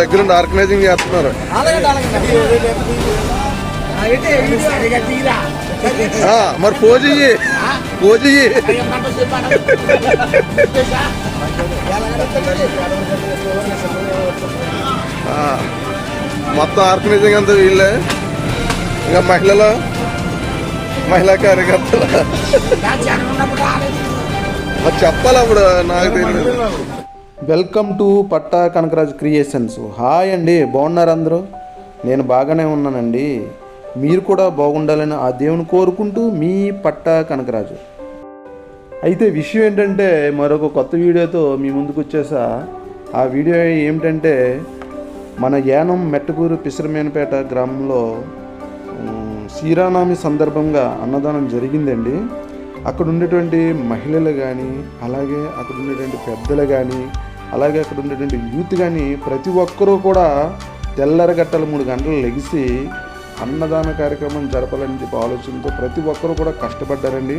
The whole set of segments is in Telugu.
దగ్గరుండి ఆర్గనైజింగ్ చేస్తున్నారు. మరి పోజీ పోజీ మొత్తం ఆర్గనైజింగ్ అంతా వీళ్ళే. ఇంకా మహిళలు మహిళా కార్యకర్తలు. మరి చెప్పాలి అప్పుడు నాకు తెలియదు welcome to Patta Kanakaraju creations. Hi అండి బాగున్నారు అందరూ? నేను బాగానే ఉన్నానండి. మీరు కూడా బాగుండాలని ఆ దేవుని కోరుకుంటూ మీ పట్టా కనకరాజు. అయితే విషయం ఏంటంటే మరొక కొత్త వీడియోతో మీ ముందుకు వచ్చేసా. ఆ వీడియో ఏమిటంటే మన యానం మెట్టకూరు పిసరమేనపేట గ్రామంలో శ్రీరానామి సందర్భంగా అన్నదానం జరిగిందండి. అక్కడ ఉండేటువంటి మహిళలు కానీ అలాగే అక్కడ ఉండేటువంటి పెద్దలు కానీ అలాగే అక్కడ ఉండేటువంటి యూత్ కానీ ప్రతి ఒక్కరూ కూడా తెల్లరగట్టల మూడు గంటలు లెగిసి అన్నదాన కార్యక్రమం జరపాలని చెప్పి ఆలోచనతో ప్రతి ఒక్కరూ కూడా కష్టపడ్డారండి.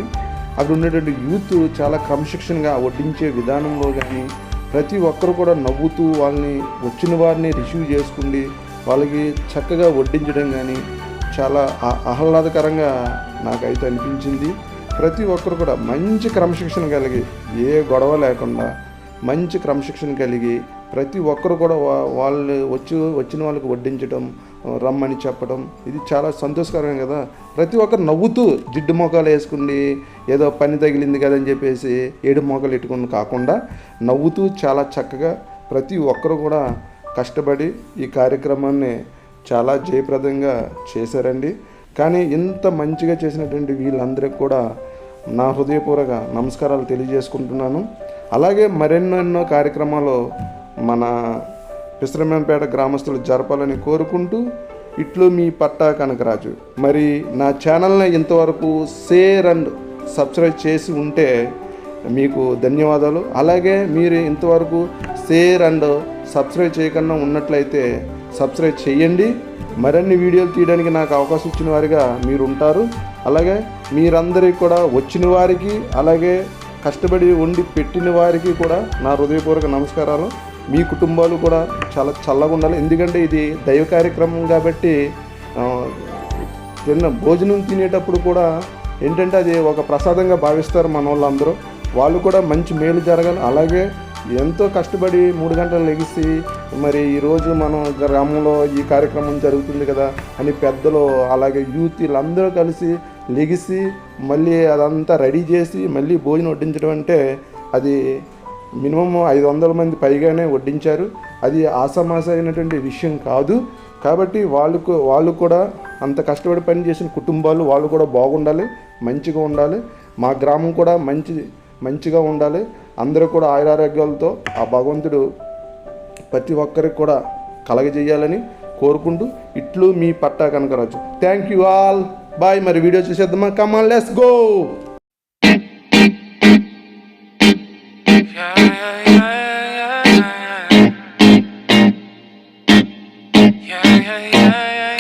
అక్కడ ఉండేటువంటి యూత్ చాలా క్రమశిక్షణగా వడ్డించే విధానంలో కానీ ప్రతి ఒక్కరు కూడా నవ్వుతూ వాళ్ళని వచ్చిన వారిని రిసీవ్ చేసుకుండి వాళ్ళకి చక్కగా వడ్డించడం కానీ చాలా ఆహ్లాదకరంగా నాకైతే అనిపించింది. ప్రతి ఒక్కరు కూడా మంచి క్రమశిక్షణ కలిగి ఏ గొడవ లేకుండా మంచి క్రమశిక్షణ కలిగి ప్రతి ఒక్కరు కూడా వా- వాళ్ళు వచ్చి వచ్చిన వాళ్ళకి వడ్డించడం రమ్మని చెప్పడం ఇది చాలా సంతోషకరమే కదా. ప్రతి ఒక్కరు నవ్వుతూ జిడ్డు మోకాలు వేసుకుండి ఏదో పని తగిలింది కదని చెప్పేసి ఏడు మోకాలు పెట్టుకుని కాకుండా నవ్వుతూ చాలా చక్కగా ప్రతి ఒక్కరు కూడా కష్టపడి ఈ కార్యక్రమాన్ని చాలా జయప్రదంగా చేశారండి. కానీ ఇంత మంచిగా చేసినటువంటి వీళ్ళందరికీ కూడా నా హృదయపూర్వక నమస్కారాలు తెలియజేసుకుంటున్నాను. అలాగే మరెన్నెన్నో కార్యక్రమాలు మన పిశ్రమంపేట గ్రామస్తులు జరపాలని కోరుకుంటూ ఇట్లు మీ పట్టా కనకరాజు. మరి నా ఛానల్ని ఇంతవరకు షేర్ అండ్ సబ్స్క్రైబ్ చేసి ఉంటే మీకు ధన్యవాదాలు. అలాగే మీరు ఇంతవరకు షేర్ అండ్ సబ్స్క్రైబ్ చేయకుండా ఉన్నట్లయితే సబ్స్క్రైబ్ చేయండి. మరిన్ని వీడియోలు తీయడానికి నాకు అవకాశం ఇచ్చిన వారిగా మీరు ఉంటారు. అలాగే మీరందరికీ కూడా వచ్చిన వారికి అలాగే కష్టపడి వండి పెట్టిన వారికి కూడా నా హృదయపూర్వక నమస్కారాలు. మీ కుటుంబాలు కూడా చాలా చల్లగా ఉండాలి. ఎందుకంటే ఇది దైవ కార్యక్రమం కాబట్టి తిన్న భోజనం తినేటప్పుడు కూడా ఏంటంటే అది ఒక ప్రసాదంగా భావిస్తారు మన వాళ్ళందరూ వాళ్ళు కూడా మంచి మేలు జరగాలి. అలాగే ఎంతో కష్టపడి మూడు గంటలు లెగిసి మరి ఈరోజు మనం గ్రామంలో ఈ కార్యక్రమం జరుగుతుంది కదా అని పెద్దలు అలాగే యూత్ వీళ్ళందరూ కలిసి లెగిసి మళ్ళీ అదంతా రెడీ చేసి మళ్ళీ భోజనం వడ్డించడం అంటే అది మినిమం ఐదు వందల మంది పైగానే వడ్డించారు. అది ఆసమాస అయినటువంటి విషయం కాదు. కాబట్టి వాళ్ళకు వాళ్ళు కూడా అంత కష్టపడి పని చేసిన కుటుంబాలు వాళ్ళు కూడా బాగుండాలి మంచిగా ఉండాలి. మా గ్రామం కూడా మంచి మంచిగా ఉండాలి. అందరూ కూడా ఆయురారోగ్యాలతో ఆ భగవంతుడు ప్రతి ఒక్కరికి కూడా కలగజేయాలని కోరుకుంటూ ఇట్లు మీ Patta Kanakaraju thank you all bye మరి వీడియో చూసేద్దామా? Come on let's go yeah, yeah, yeah, yeah,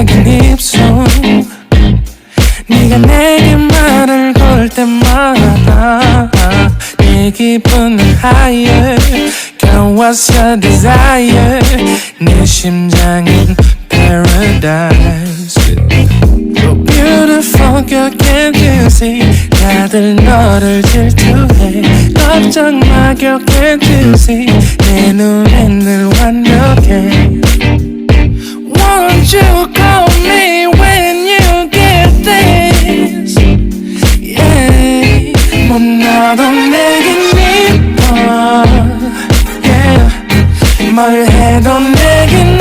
매력적인 입술 네가 내게 말을 걸 때마다 내 기분은 higher Girl what's your desire 내 심장은 paradise You're beautiful girl can't you see 다들 너를 질투해 걱정 마 girl can't you see 내 눈엔 늘 완벽해 Won't you 못나도 내겐 이뻐. Yeah, 뭘 해도 내겐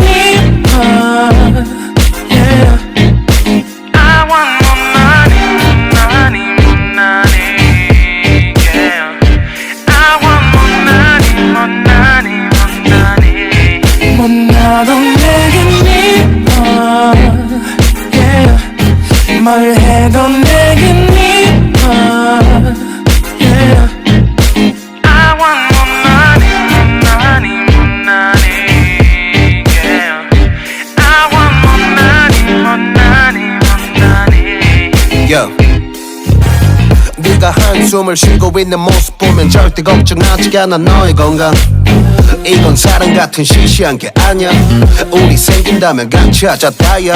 숨을 쉬고 있는 모습 보면 절대 걱정하지 않아. 너의 건강. 이건 사랑 같은 시시한 게 아니야. 우리 생긴다면 같이 하자 다야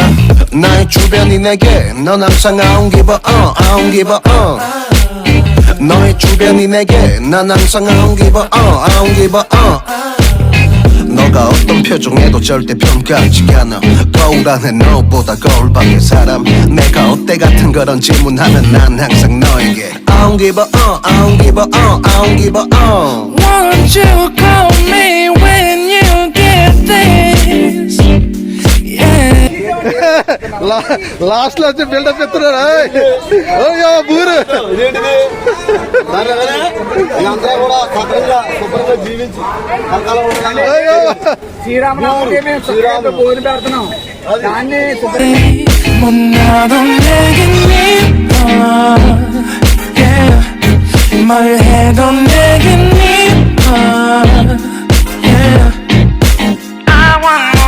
나의 주변이 내게 넌 항상 don't give a uh 너의 주변이 내게 난 항상 don't give a uh 너가 어떤 표정에도 절대 평가하지 않아. 거울 안에 너보다 거울 밖의 사람. 내가 어때 같은 그런 질문하면 난 항상 너에게. I don't give a uh, I don't give a uh, I don't give a uh లాస్ట్లో వచ్చి బిల్డప్ ఎత్తున్నారా బూరు శ్రీరామనవమికి మేము భోజనం పెడుతున్నాం దాన్ని My head on making me hard, yeah. I want.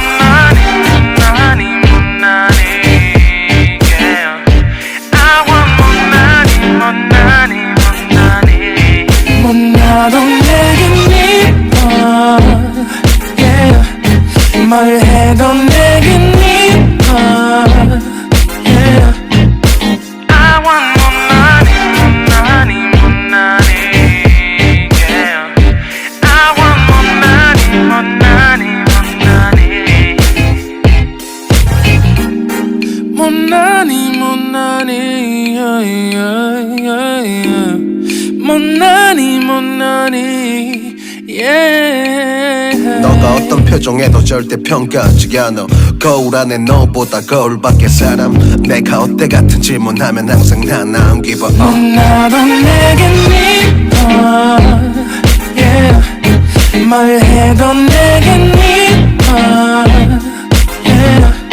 More money, more money, yeah. 너가 어떤 표정에도 절대 평가하지 않아 거울 안에 너보다 거울 밖의 사람 내가 어때 같은 질문하면 항상 난 I don't give uh 나도 내겐 네번 yeah. 말해도 내겐 네번 yeah.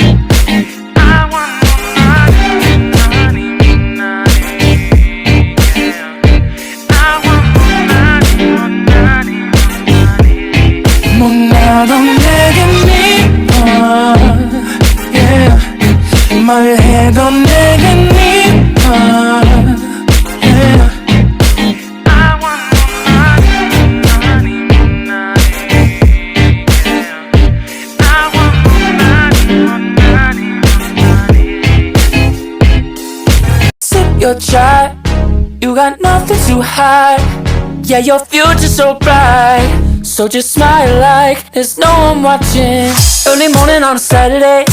Nothing to hide. Yeah, your future's so bright. So just smile like there's no one watching. Early morning on a Saturday.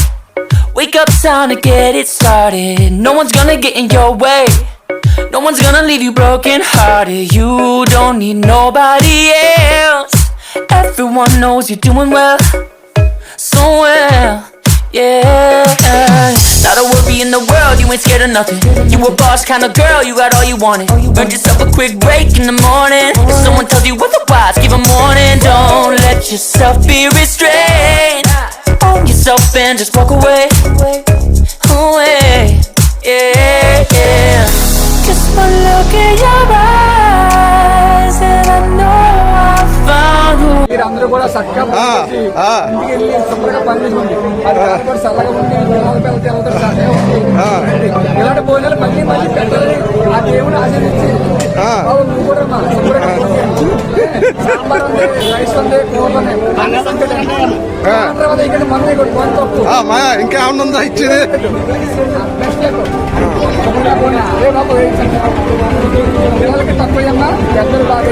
Wake up, time to get it started. No one's gonna get in your way. No one's gonna leave you broken hearted. You don't need nobody else. Everyone knows you're doing well, so well. Yeah, not a worry in the world, you ain't scared of nothing. You a boss kind of girl, you got all you wanted. Earned yourself a quick break in the morning. If someone tells you otherwise, give a warning. Don't let yourself be restrained. Own yourself and just walk away. Away, కూడా చక్కగా. ఇంటికి వెళ్ళి శుభ్రంగా పని చేసుకోండి అది కాదు కూడా చల్లగా ఉంది పిల్లలు పిల్లలు తిరుగుతారు చల్లగా ఉంది ఇలాంటి భోజనాలు మళ్ళీ మళ్ళీ పెట్టాలి ఆ దేవుడు ఆశీర్వించి నువ్వు కూడా అమ్మా శుభ్రంగా భోంచేయండి. సాంబార్ ఉంది రైస్ ఉంది కూర ఉంది అన్నం ఉంది. ఆ. దాని తర్వాత ఇక్కడ మంది కూడా పని తప్పు. ఆ, మాయా ఇంకా ఉందా ఇచ్చేది. పిల్లలకి తక్కువ అమ్మా పెద్దలు బాగా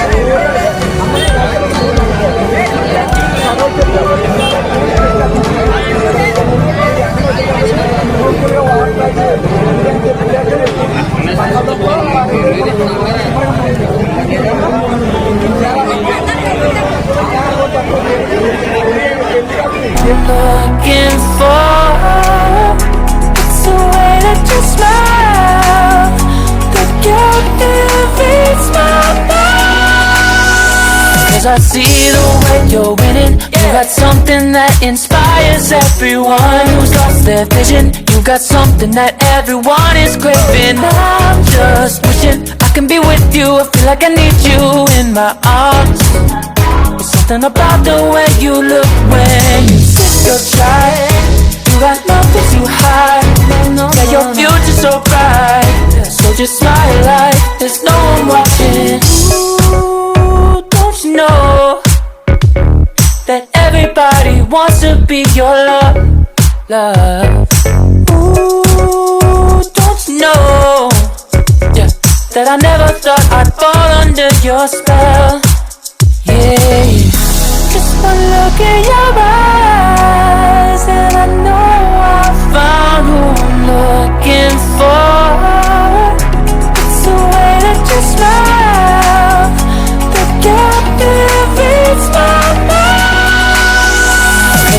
got something that inspires everyone who's lost their vision. You got something that everyone is craving. I'm just wishing I can be with you. I feel like I need you in my arms. There's something about the way you look when you sip your chai. You got nothing to hide. Yeah, your future's so bright. So just smile like there's no one watching. Ooh, don't you know that everybody wants to be your love, love? Ooh, don't you know? Yeah, that I never thought I'd fall under your spell. Yeah, just one look in your eyes, and I know I found who I'm looking for.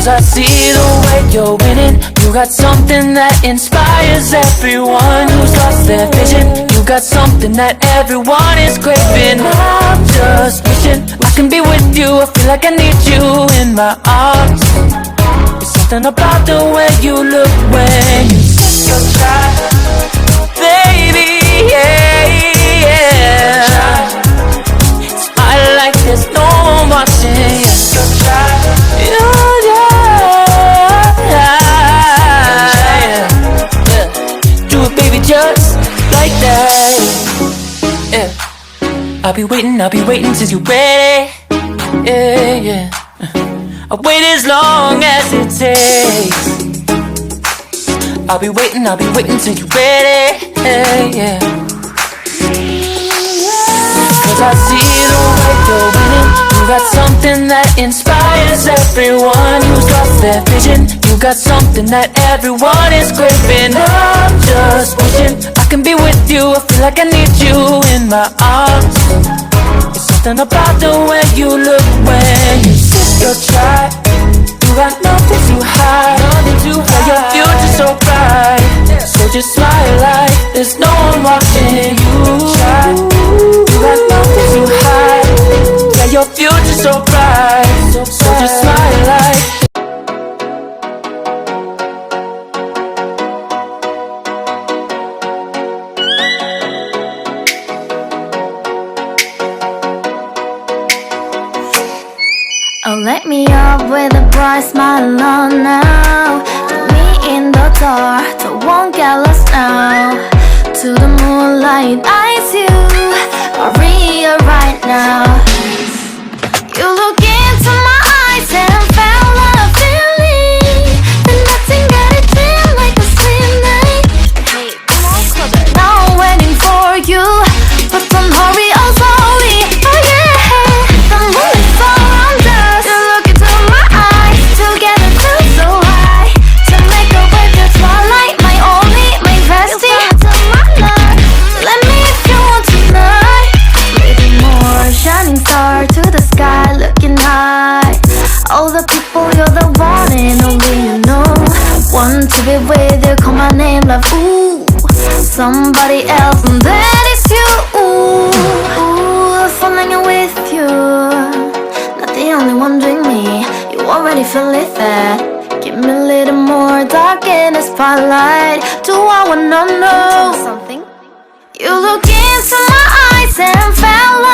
Cause I see the way you're winning. You got something that inspires everyone who's lost their vision. You got something that everyone is craving. I'm just wishing I can be with you. I feel like I need you in my arms. There's something about the way you look when you sip your chai, I'll be waiting, I'll be waiting till you're ready. Yeah, yeah. I'll wait as long as it takes. I'll be waiting, I'll be waiting till you're ready. Yeah, yeah. Cause I see the way you're winning. You got something that inspires everyone who's lost their vision. You got something that everyone is craving. I'm just wishing can be with you. I feel like I need you in my arms. There's something about the way you look when you sip your chai. You got nothing to hide. Nothing to hide. Your future's so bright. So just smile like there's no one watching you. Try. You got nothing to hide. Yeah, your future's so bright. So just smile like. Oh, let me up with a bright smile oh, on now. Put me in the dark, so won't get lost now. To the moonlight, eyes you, Maria, right now. You look into my eyes and found a feeling. Then nothing got it feel like a slim night. Hey. Now I'm waiting for you, but don't hurry, Do I wanna know something? You look into my eyes and found love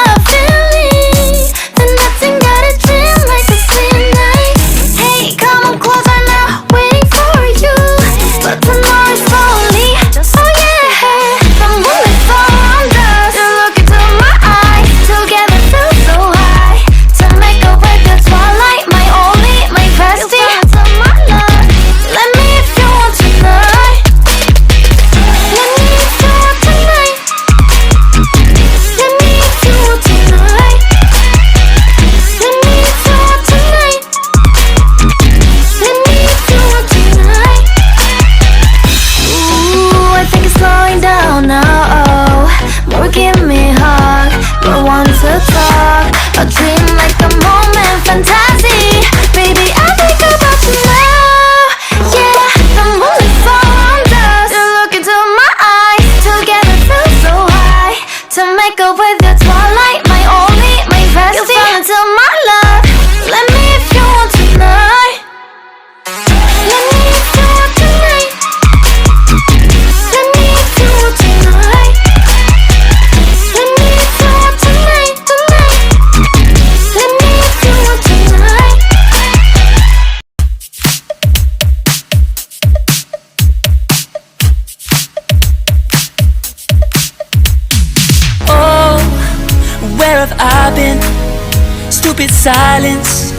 silence.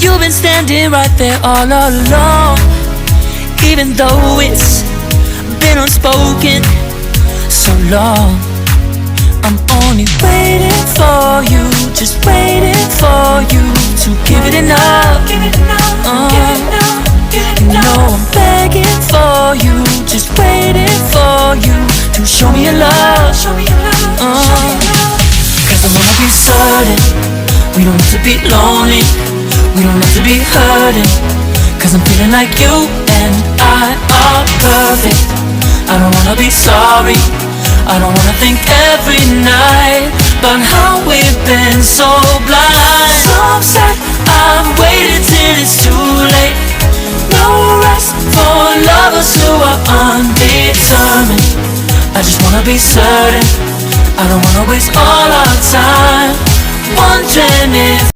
You've been standing right there all along, even though it's been unspoken so long. I'm only waiting for you, just waiting for you to give it enough. Uh, you know I'm begging for you, just waiting for you to show me your love. Uh, Cause I wanna be certain we don't have to be lonely, we don't have to be hurting. Cause I'm feeling like you and I are perfect. I don't wanna be sorry, I don't wanna think every night about how we've been so blind. So upset, I've waited till it's too late. No rest for lovers who are undetermined. I just wanna be certain. I don't wanna waste all our time wondering if